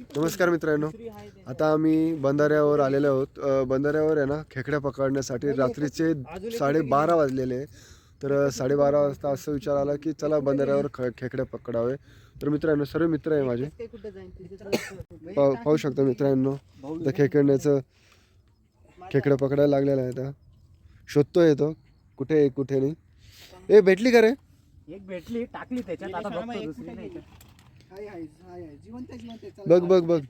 नमस्कार मित्रांनो. आता आम्ही बंधाऱ्यावर आलेलो आहोत. बंधाऱ्यावर आहे ना खेकड्या पकडण्यासाठी रात्रीचे साडेबारा वाजलेले आहे. तर साडेबारा वाजता असं विचार आला की चला बंधाऱ्यावर ख खेकड्या पकडावे. तर मित्रांनो सर्व मित्र आहे माझे. पाहू पाहू शकता मित्रांनो तर खेकड्याचं खेकड्या पकडायला लागलेला आहे आता. शोधतोय येतो कुठे आहे कुठे नाही. ए भेटली का रे? एक भेटली टाकली त्याच्यात. आता बघतो दुसरी नाही का. बघ बघ बघ.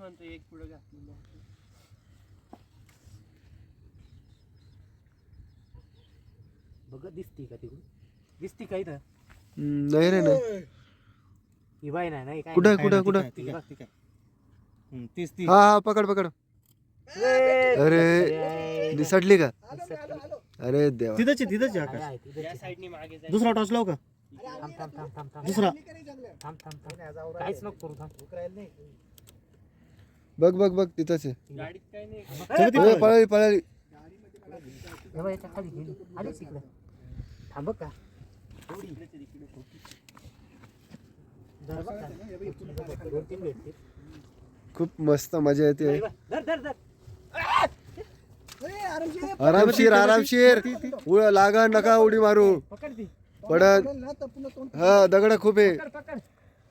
बघ दिसती का तिकडून? दिसती का इथं? हम्म, नाही रे नाही. ही बाई नाही नाही काय कुठं. कुठं कुठं. तीस तीस हा हा पकड पकड. अरे अरे, निसटली का? अरे देवा. तिथंच आहे, तिथंच आहे आहे, आहे. दुसरा टॉस लाव का? थांब थांब थांब थांब थांब. दुसरा थांब थांब थांब. काहीच नको करू थांब. बघ बघ बघ तिथंच आहे. चल ती ए, पळाली. पळाली पळाली. हे बघ, याच्या खाली गेली. आली तिकडे थांब बघ का. धर बघ का. दोन तीन भेटतील. खूप मस्त मजा येते. धर धर धर. आरामशीर आरामशीर. उळ लागा नका उडी मारू. पकड ती. पडत हा दगड खूप आहे.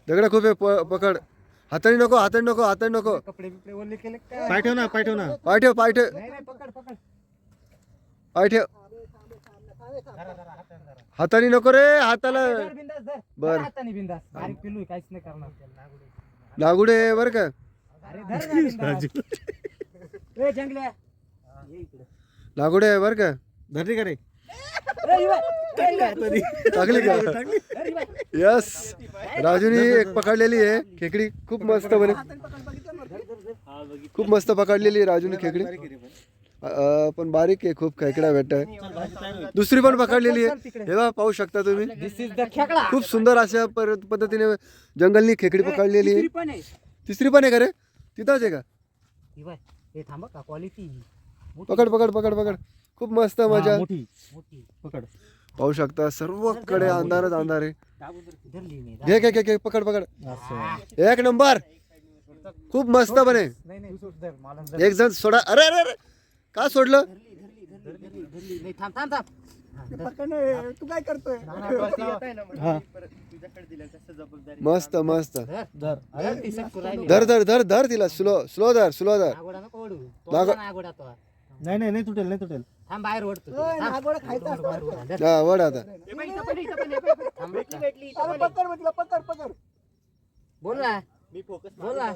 दगड खूप आहे प- पकड. हाताने नको हाताने नको हाताने नको. कपडे बिपडे ओले केले काय पाय ठेव ना पाय ठेव ना. पाय ठेव पाय ठेव. नाही नाही पकड पकड. पाय ठेव. धरा धरा हाताने धरा हाताने नको रे हाताला. धर बिंदास धर. बर. धर हाताने बिंदास. बारीक पिलू आहे, काहीच नाही करणार. नागुडे आहे बरं का. अरे धर ना बिंदास. ए जंगल्या. ये इकडे. नागुडे आहे बरं का. धरली का रे? यस. राजूनी एक पकडलेली आहे खेकडी. खूप मस्त बने खूप मस्त पकडलेली आहे राजूने खेकडी. पण बारीक आहे खूप खेकड्या भेटत दुसरी पण पकडलेली आहे. हे बघा पाहू शकता तुम्ही. खेकडा. खूप सुंदर अशा पर- पद्धतीने जंगलनी खेकडी पकडलेली आहे. तिसरी पण आहे. तिसरी पण आहे का रे? तिथंच आहे का? इवा. हे थांबा का? क्वालिटी पकड पकड पकड पकड. खूप मस्त मजा. मोठी. मोठी पकड. पाहू शकता सर्वकडे अंधारच अंधार आहे. घे घे घे पकड पकड. एक नंबर. खूप मस्त बने. एक जण सोडा. अरे अरे अरे. का सोडलं? धरली, धरली. नाही थांब थांब थांब. हा, धर. हा. मस्त मस्त. धर. धर. धर, ती सक्कू राहिली. धर धर धर धर तिला. स्लो स्लो धर स्लो धर. नाही नाही नाही तुटेल नाही तुटेल. थांब बाहेर ओढतो. हा वड आता. हे बघ, इथं पण, इथं पण, हे बघ, थांब बरं का. बोल ना. बोल ना.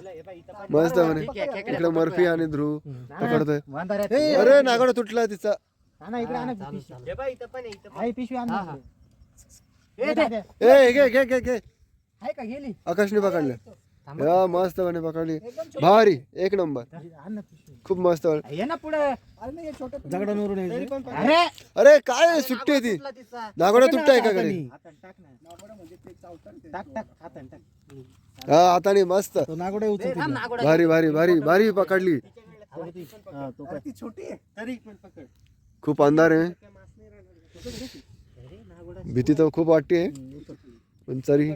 मस्त म्हणे. ठीक आहे, खेकड्या इकडे मर्फी आणि ध्रुव पकडतोय. वांधाऱ्यात. अरे नागोडा तुटला तिचा. आणा, इकडे आणा चालू, पिशवी. आहे पिशवी आण हा, ना. ए, दे. ए घे घे घे घे. आहे का गेली? आकाशने पकडलं. हा मस्त म्हणे पकडली. भारी एक नंबर. खूप मस्त ना पुढे. अरे अरे काय सुट्टी आहे ती. तुटला तिचा. नागोडा तुटताय का घरी? टाक टाक हाताने टाक. हा हाताने मस्त. तो नागोडा ए, उचल थांब, नागोडा. भारी भारी भारी भारी पकडली. तो काय तरी पण पकड. खूप अंधार आहे. भीती तर खूप वाटते. पण तरी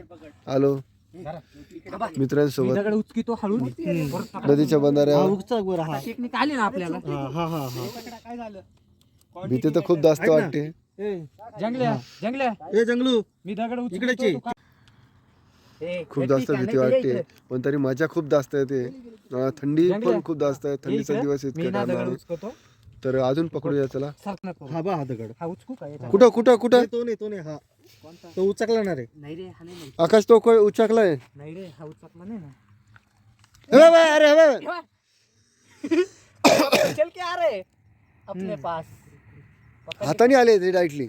आलो. मित्रांसोबत उचकीतो हळू. नदीच्या हा बंधाऱ्यावर उगचा वर हा. टेक्निक आली ना आपल्याला. हा हा हा हा. भीती तर खूप जास्त वाटते. ए जंगल्या जंगल्या. ए जंगलू. मी दगड उचकीतो, इकडेच आहे. तू का- ए, खूप जास्त भीती वाटते. पण तरी मजा खूप जास्त येते. थंडी. पण खूप जास्त आहे. थंडीचा. दिवस मी इतका तर अजून पकडूया चला. सरक नको. हा बा हा दगड. हा उचकू का याच्यावर? कुठं कुठं कुठं? तो नाही तो नाही हा. तो उचकला ना रे. नाही रे हा नाही नाही. आकाश तो कोय उचाकलाय? नाही रे हा उचकला नाही ना. अरे बघ. चल के आ रहे अपने पास. हाताने आले ते डायरेक्टली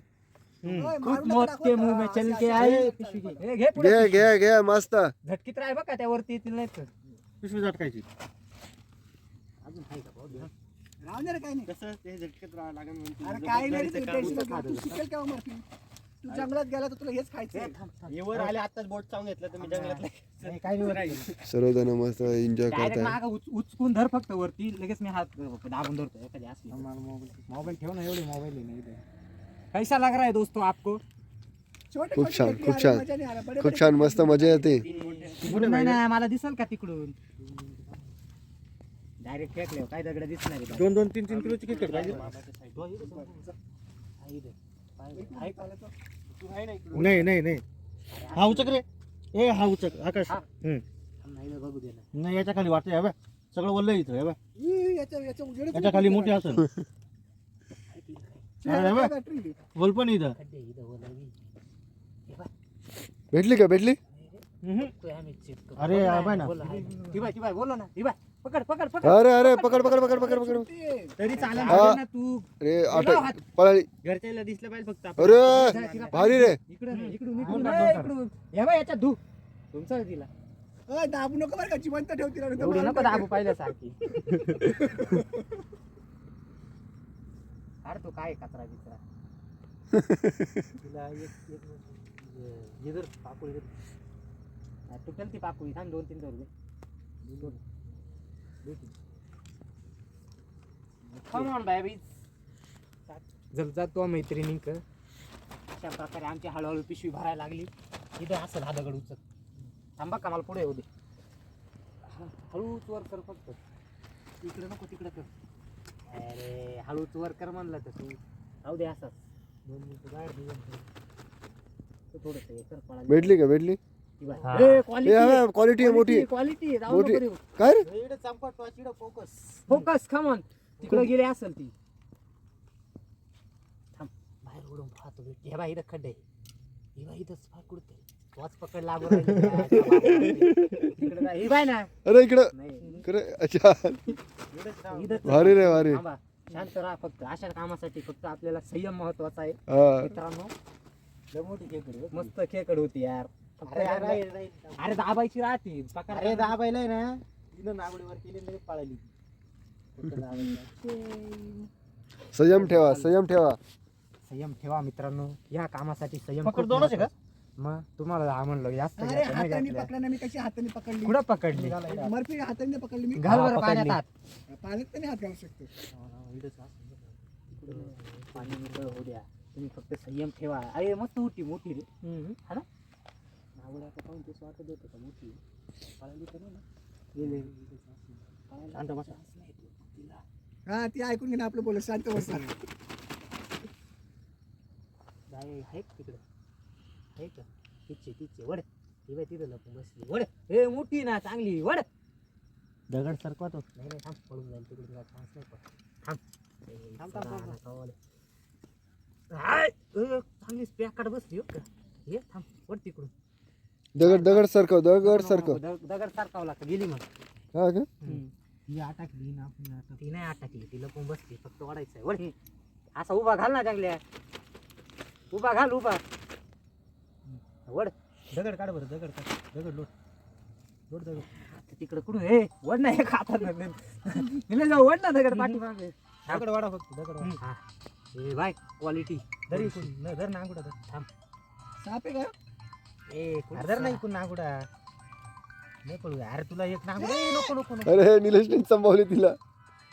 खूप मौत के मुंह में चल के आए पिशवी घे. घे पुढे मस्त. झटकीत राह बघा त्यावरती येतील नाही तर. पिशवी झटकायची. अजून आहे का भाऊ? अरे काय नाही रे, तू टेन्शन नको. तू शिकेल केव्हा मरती? तू जंगलात गेला तर तुला हेच खायचं. येवर आले आताच बोट चावून घेतलं तुम्ही जंगलातलं. नाही, काय नाही सर्वजण मस्त एन्जॉय डायरेक्ट करताय. मागं उच- उचकून धर फक्त वरती लगेच मी हात दाबून धरतो. एखादी असली मोबाईल ठेव. ना एवढे मोबाईल कैसा लग रहा है दोस्तों आपको. छोटे खूप छोटे छान, खूप छान. मजा नाही आला. बडे खूप बडे छान. मस्त मजा येते. तिकडून नाही ना मला दिसल का तिकडून? डायरेक्ट फेकले काय दगड दिसणार आहे? दोन दोन तीन तीन किलोची क्रिकेट पाहिजे नाही नाही नाही. हा उचक रे. ए हा उचक आकाश. हा. हम्म. नाही याच्या खाली वाटतं हे बघ. सगळं वल्ल इथं हे ई, याच्या खाली मोठी असेल. बॅटरी वल पण इथं. भेटली का भेटली. अरे, बोल हा बाय ना. बोल ना पकड पकड पकड अरे अरे पकड पकड पकड पकड पकड तरी चालेल हा. ना तू अरे आठ पळाली घरच्याला दिसलं पाहिजे फक्त अरे भारी रे इकडून इकडून इकडून ए. इकडून या बाय याच्यात धू तुमचा तिला अ, दाबू नको बरं का जिवंत ठेवतील आणि एवढी नको दाबू पाहिल्यासारखी काढ तो काय कचरा बिचरा तिला एक एक हे जर पाकुळी जर नाही, तुटेल ती पाकुळी थांब दोन तीन धरू कम ऑन बेबीज जर जातो मैत्रिणींक अशा प्रकारे आमची हळूहळू पिशवी भरायला लागली. इथं असं हा दगड उचल. थांबा का मला पुढे येऊ दे. ह- हळूच वर कर फक्त. इकडे नको तिकडे कर. अरे हळूच वर कर म्हणलं तर तू. राहू दे असंच. दोन मिनिटं बाहेर दे थोडस हे कर पळाली. भेटली का भेटली? हा. हा क्वालिटी आहे मोठी. देऊ. काय फोकस कम ऑन तिकडे गेले असेल ती. थांब. बाहेर उडून पाहतो हे बाई इथं खड्डे हे बाई इथंच पकडते वाच पकड लागू तिकडे ही बाय ना. अरे इकडं. नाही. खरं अच्छा. इथंच भारी रे भारी. शांत राहा फक्त. अशा कामासाठी फक्त आपल्याला संयम महत्त्वाचा आहे. मित्रांनो मस्त खेकड होती यार. फक्त अरे दाबायची राहते. अरे दहा बैल आहे ना. तिनं नागडीवर केली लगेच पळाली. संयम ठेवा संयम ठेवा. संयम ठेवा मित्रांनो. या कामासाठी संयम पकड दोनच आहे का? महत्त्वाचा. मग तुम्हाला हा म्हणलं जास्त अरे घ्यायचं नाही हाताने. पकडलं ना मी कशी हाताने पकडली? कुठं पकडली? मर्फी हाताने पकडली मी. बरं हा, पाण्यात पाण्यात पण हात घालू शकतो. पाणी होऊ द्या. तुम्ही फक्त संयम ठेवा. अरे मस्त होती मोठी रे. हा ना? नावड्याचं पाहून तेच वाटत होतं का मोठी. पळाली तर ना? गेले. पळायला शांत बसा. तो तिला. हा ती ऐकून घे ना आपलं बोल शांत बसा. जाय आहे तिकडं? आहे का? तिचे तिचे वड. ती बाई तिथं लपून बसली. वड. हे मोठी ना चांगली. वड. दगड सरकवतो नाही नाही थांब. पळून जाईल तिकडे तुला चान्स नाही पण थांब. थांब, थांब, थांब. हाय, अ, चांगली पॅकड बसली हो का? हे थांब. वड तिकडून. दगड दगड सरकव दगड सरकव. दग- दगड सारखावं लागतं गेली मग. हा का? ही अटकली ना आपण आता. ती नाही अटकली ती लपून बसली फक्त वडायचं वड असा उभा घाल ना चांगल्या उभा घाल उभा. वड दगड काढ बरं दगड काढ. दगड लोट. लोट दगड. तिकडं कुठून हे वड नाही खातात निलेश भाऊ, वड ना दगड पाठीमागे दगड वाढा फक्त दगड वाढा. हा. ए बाय क्वालिटी दरी इकडून. न, धर नागुडा धर. साप आहे का? ए नाही नागुडा? नाही अरे तुला एक नागुडा? ए, नको नको नको. अरे निलेशने संभावली तिला.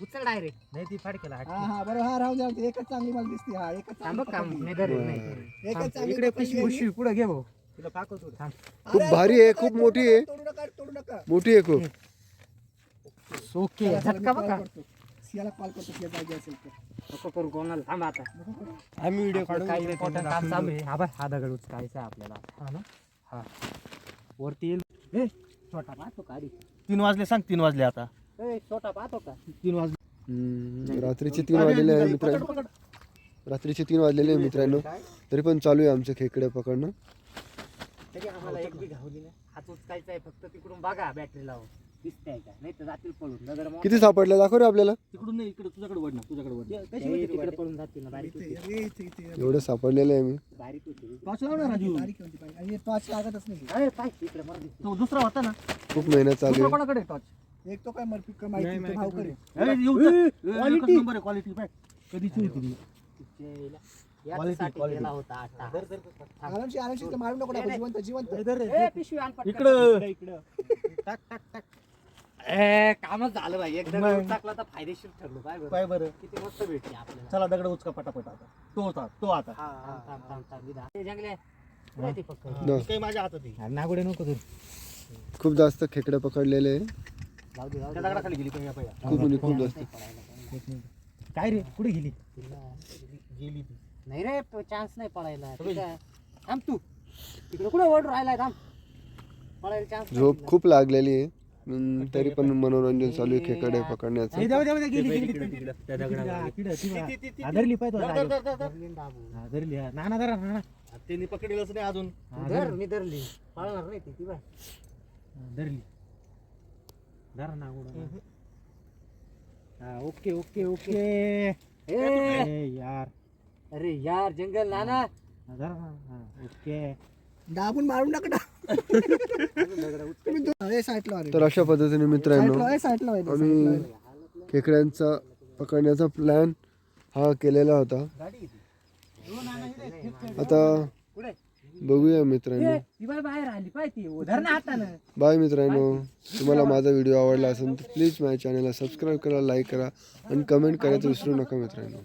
उचल डायरेक्ट. नाही ती फाड केला हा हा बरं हा राहू द्या एकच चांगली मला दिसते. हा एकच थांब चांगली काम पकडली. नाही धरेल नाही एकच थांब, चांगली इकडे पकडली. पिशवी आहे. पिशवी पुढे घे भाऊ. तुला पाकवतो. थांब. खूप अरे, भारी आहे, तोडू खूप नका, मोठी आहे. तोडू नका तोडू नका. मोठी आहे खूप. ओके चला, चला, मी झटका call बघा. करतो. सियाला कॉल करतो सिया जायची असेल तर. नको करू कोणाला थांब आता. आम्ही व्हिडिओ आपलं काही इम्पॉर्टंट काम चालू आहे. हा बघ हा दगड उचकायचा आहे आपल्याला. हा ना? हा. वरती येईल. ए छोटा पाहतो का आधी? तीन वाजले सांग तीन वाजले आता. ए छोटा पाहतो का? तीन वाजले. हम्म, रात्रीचे तीन वाजलेले आहे मित्रांनो. रात्रीचे तीन वाजलेले आहे मित्रांनो. तरी पण चालू आहे आमचं खेकडे पकडणं. तरी आम्हाला एक बी घावली ना. हात उचकायचा आहे फक्त तिकडून बघा बॅटरी लावून. दिसतंय का? नाही तर जातील पळून. दगड मोठा. किती सापडले? दाखव रे आपल्याला. तिकडून नाही इकडे तुझ्याकडे वड ना तुझ्याकडे. तिकडे पळून जातील ना बारीक होती. एवढे सापडलेले आहे मी. बारीक होती. टॉर्च लाव ना राजू? बारीक होती बारीक. आणि हे टॉर्च लागतच नाही. अरे पाय तिकडे मर दिसते तो दुसरा होता ना. खूप मेहनत चालू दुसरा आहे कोणाकडे टॉर्च एक तो काय मर्फी का माहिती तो भाऊ करे अरे येऊ quality. नंबर आहे क्वालिटी पाय. कधीची होती ती याच्यासाठी quality. गेला होता आता. आरामशी आरामशी ते मारू नको टाकू, जिवंत जिवंत. इकडं. टाक टाक टाक. कामच झालं भाई. एकदा मग. टाकला तर फायदेशीर ठरलो. काय बरं? पाय बरं? किती मस्त भेटते आपल्याला. चला दगड उचका पटापट आता. तो होता तो आता. थांब, थांब, थांब, थांब, इथं. ए, जंगले पुढे ती पकड. न. काही माझ्या हातात आहे. नागोडे नको तू खूप जास्त खेकडे पकडलेले आहे. जाऊ दे जाऊ त्या दे दगडाखाली गेली खूप म्हणजे खूप जास्त. एक मिनिट. काय रे? कुठे गेली? गेली ती. नाही रे चान्स नाही ठीक आहे. थांब तू. तिकडे कुठे ओढ राहिलाय? थांब. पळायला चान्स झोप खूप लागलेली आहे. पण तरी पण मनोरंजन चालू आहे खेकडे पकडण्याचं. जाऊ गेली गेली तिकडे, तिकडे, ती बघा. ती- धरली पाहिजे. हा. नाना धरा नाना त्यांनी पकडलेलंच नाही अजून. धर मी धरली. पळणार नाही ती ती बाय. हा, धरली धरा ना. उडा हा ओके ओके ओके. ए. ए यार. अरे यार जंगल नाना. हा, धरा ना हा, ओके. दाबून मारून टाक तर अशा पद्धतीने मित्रांनो आहे, आम्ही खेकड्यांचा पकडण्याचा प्लॅन हा केलेला होता. आता बघूया मित्रांनो. बाय बाय मित्रांनो. तुम्हाला माझा व्हिडिओ आवडला असेल तर प्लीज माझ्या चॅनलला सबस्क्राईब करा लाईक करा आणि कमेंट करायचं विसरू नका मित्रांनो.